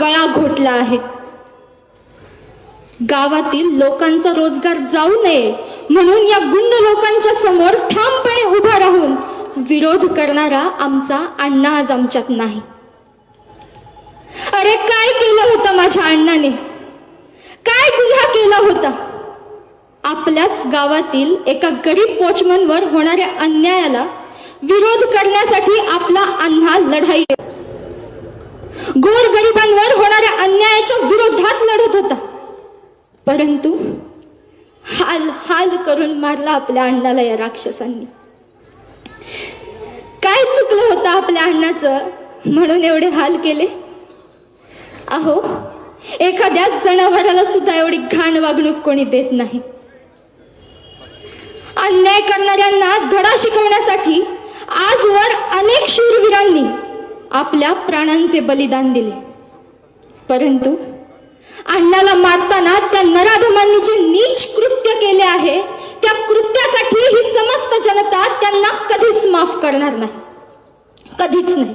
गळा घोटला आहे. गावातील लोकांचा रोजगार जाऊ नये म्हणून या गुंड लोकांच्या समोर ठामपणे उभा राहून विरोध करणारा आमचा अण्णा आज आमच्यात नाही. अरे काय केलं होतं माझ्या अण्णाने? काय गुन्हा केला होता? आपल्याच गावातील एका गरीब वॉचमनवर होणाऱ्या अन्यायाला विरोध करण्यासाठी आपला अण्णा लढाई गोरगरिबांवर होणाऱ्या अन्यायाच्या विरोधात लढत होता. परंतु हाल हाल करून मारला आपल्या अण्णाला या राक्षसांनी. काय चुकलं होतं आपल्या अण्णाचं म्हणून एवढे हाल केले? अहो एखाद्या जनावराला सुद्धा एवढी घाण वागणूक कोणी देत नाही. अन्याय करणाऱ्यांना धडा शिकवण्यासाठी आजवर अनेक शूरवीरांनी आपल्या प्राणांचे बलिदान दिले. परंतु अण्णाला मारताना त्या नराधमांनी जे नीच कृत्य केले आहे. त्या कृत्यासाठी ही समस्त जनता त्यांना कधीच माफ करणार नाही. कधीच नाही.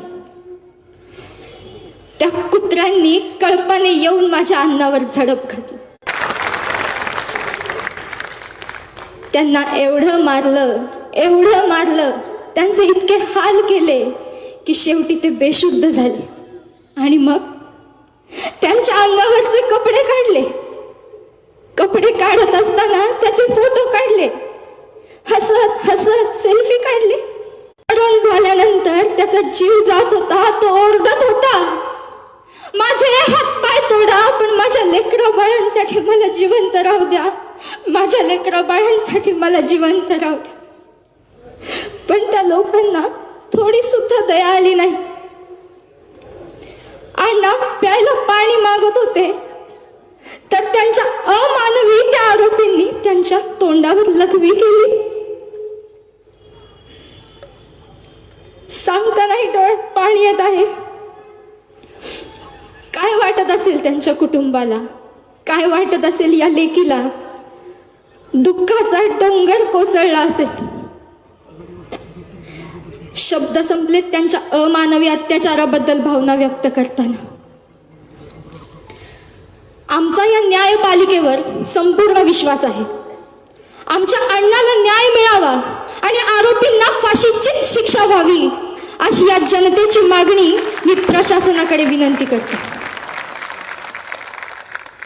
त्या कुत्र्यांनी कळपाने येऊन माझ्या अन्नावर झडप घातली. त्यांना एवढं मारलं एवढं मारलं त्यांचे इतके हाल केले. की शेवटी ते बेशुद्ध झाले. आणि मग त्यांच्या अंगावरचे कपडे काढले. कपडे काढत असताना त्याचे फोटो काढले. हसत हसत सेल्फी काढले. मरण झाल्यानंतर त्याचा जीव जात होता तो ओरडत होता. माझे हात पाय तोडा पण माझ्या लेकरा बाळांसाठी मला जिवंत राहू द्या. माझ्या लेकरा बाळांसाठी मला जिवंत राहू द्या. पण त्या लोकांना थोडी सुद्धा दया आली नाही. अण्णा प्यायला पाणी मागत होते. तर त्यांच्या अमानवी त्या आरोपींनी त्यांच्या तोंडावर लघवी केली. सांगतानाही डोळ्यात पाणी येत आहे. काय वाटत असेल त्यांच्या कुटुंबाला? काय वाटत असेल या लेकीला? दुःखाचा डोंगर कोसळला असेल. शब्द संपलेत त्यांच्या अमानवी अत्याचाराबद्दल भावना व्यक्त करताना. आमचा या न्यायपालिकेवर संपूर्ण विश्वास आहे. आमच्या अण्णाला न्याय मिळावा आणि आरोपींना फाशीचीच शिक्षा व्हावी अशी या जनतेची मागणी मी प्रशासनाकडे विनंती करते.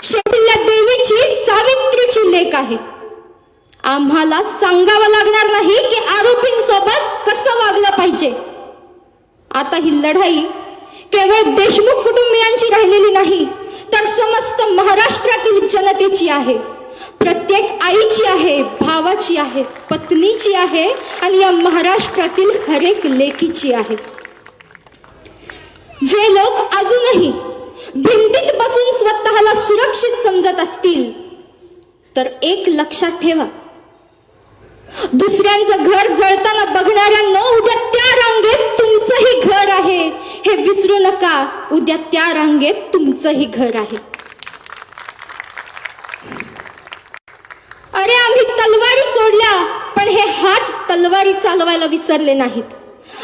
शेवटल्या देवीची सावित्रीची लेख आहे. आम्हाला सांगावं लागणार नाही की आरोपींसोबत कसं वागलं पाहिजे. आता ही लढाई केवळ देशमुख कुटुंबियांची राहिलेली नाही तर समस्त महाराष्ट्रातील जनतेची आहे. प्रत्येक आईची आहे भावाची आहे पत्नीची आहे आणि या महाराष्ट्रातील हरेक लेकीची आहे. जे लोक अजूनही भिंतीत बसून स्वतःला सुरक्षित समजत असतील तर एक लक्षात ठेवा. दुसऱ्यांचं घर जळताना बघणाऱ्यांना उद्या त्या रांगेत तुमचंही घर आहे. हे विसरू नका. उद्या त्या रांगेत तुमचंही घर आहे. अरे आम्ही तलवारी सोडल्या पण हे हात तलवारी चालवायला विसरले नाहीत.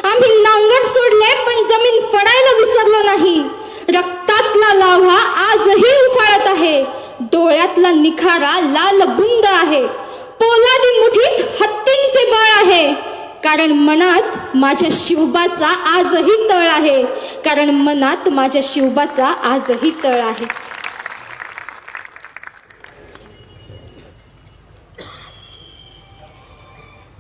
आम्ही नांगर सोडले पण जमीन फडायला विसरलो नाही. रक्तातला लाव्हा आजही उफाळत आहे. डोळ्यातला निखारा लाल बुंद आहे. पोलादी मुठीत हत्तींचे बळ आहे. कारण मनात माझ्या शिवबाचा आजही तळ आहे. कारण मनात माझ्या शिवबाचा आजही तळ आहे.